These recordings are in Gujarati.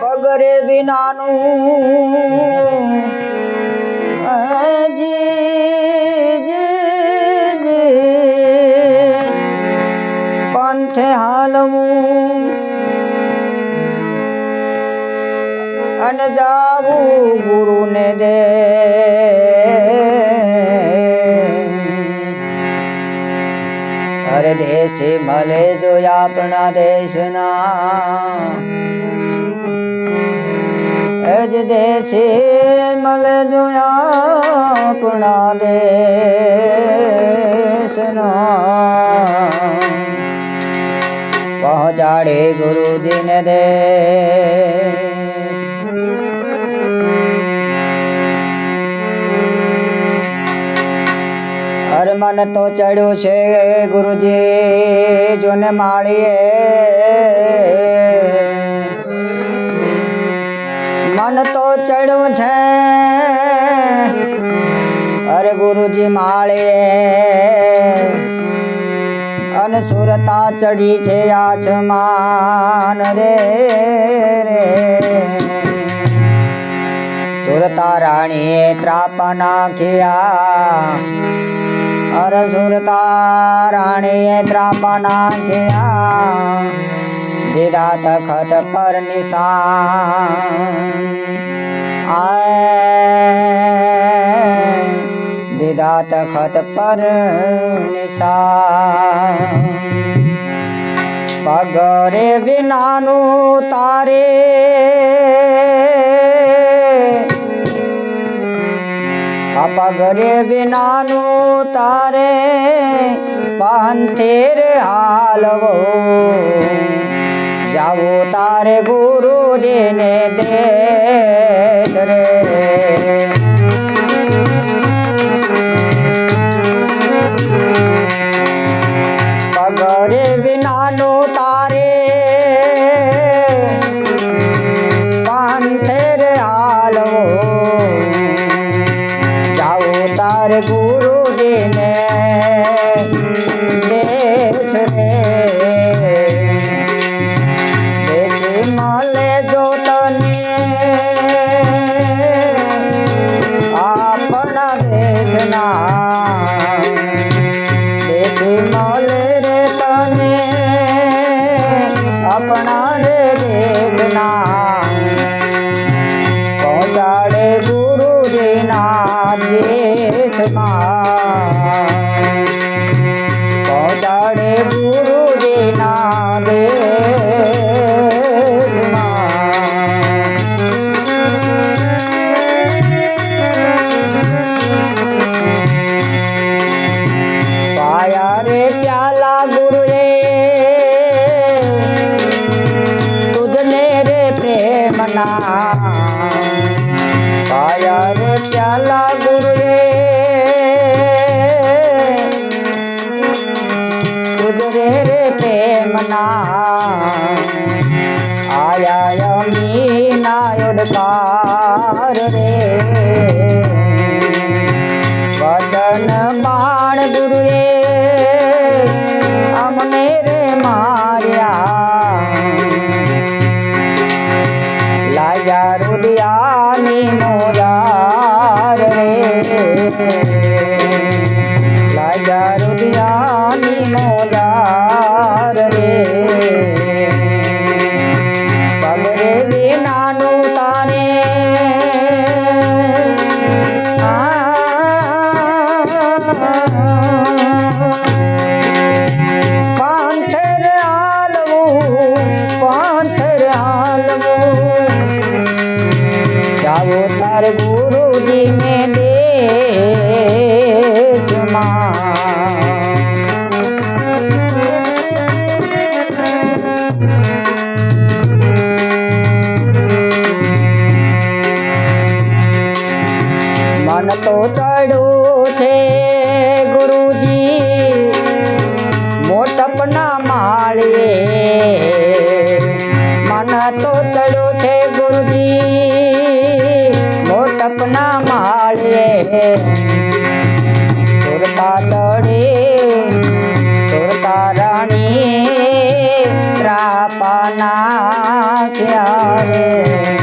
પગરે વિનાનું પંથે હાલવું અને જાવું ગુરુને દે. દેશે મળે જો આપણા દેશના. જ દેશી મળે જો આપણા દેશના. પહોંચાડે ગુરુજીને દે મન તો ચડ્યું છે ગુરુજી, જોને માળીએ. મન તો ચડ્યું છે. અરે ગુરુજી માળીએ. અને સુરતા ચડી છે આસમાન રે રે. સુરતા રાણીએ ત્રાપ નાખ્યા. અરે સુરતા રાણીએ ત્રાપા નાખ્યા દીધા તખત પર નિશાન આય દીધા તખત પર નિશાન પગરે વિનાનું તારે આ પગરે વિનાનું તારે પાંથેર હાલવો જાવો તારે ગુરુજીને દેશ રે. ગુરુજીના મીના ઉડકાર રે. વચન બાણ ગુરુએ અમને રે માર્યા. લાગ્યા રુદિયાની મોદાર રે. લાગ્યા આલમું જાઓ તાર ગુરુજી ને દેશમાં તો ચાલ નાખ્યા રે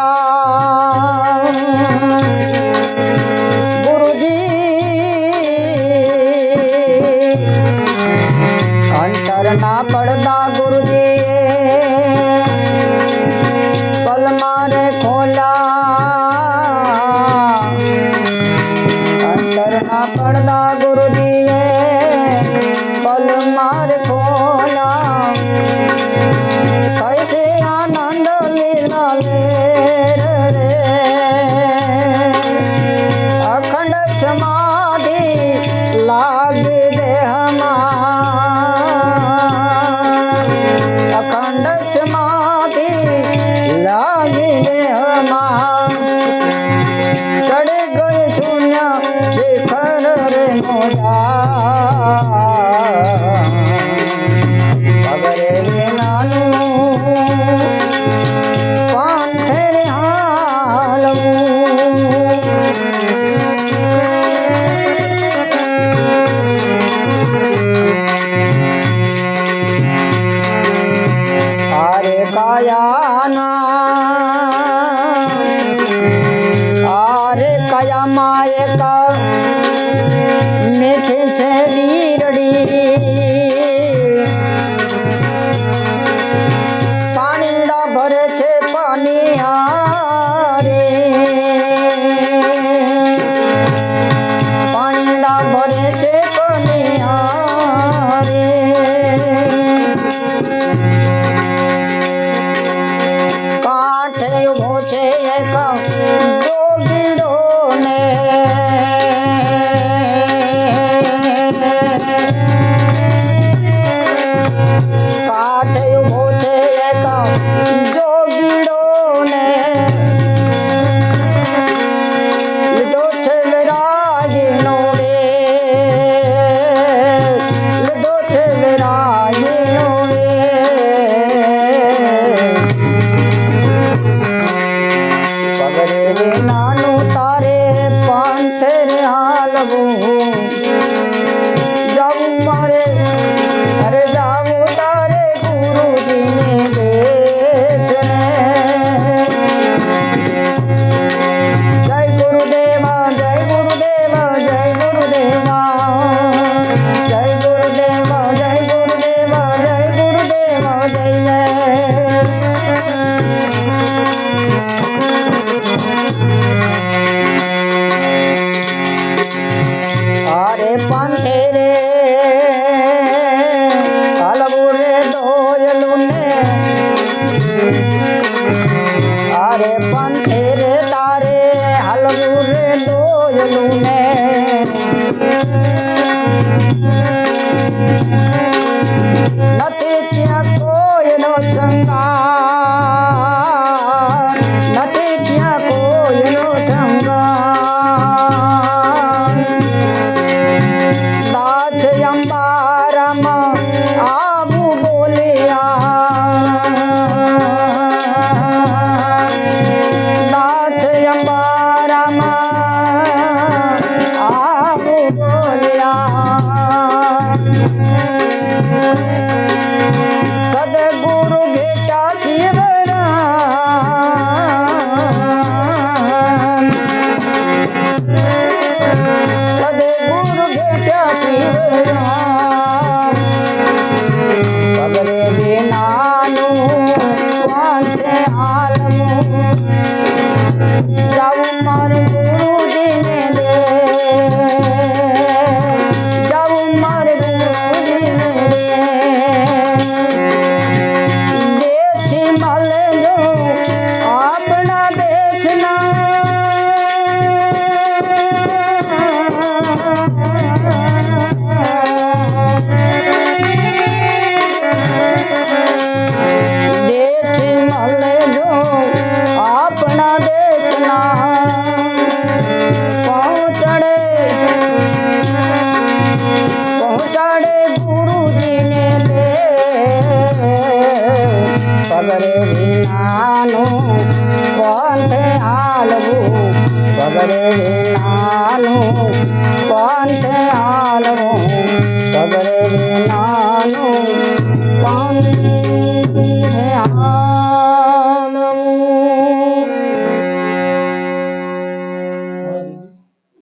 રામ ગુરુજી અંતરના પડદા ગુરુજી પલમારે ખોલા અંતરના પડદા ગુરુજી વગરે વિનાનું પંથે હાલવું વગરે વિનાનું પંથે હાલવું વગરે વિનાનું પંથે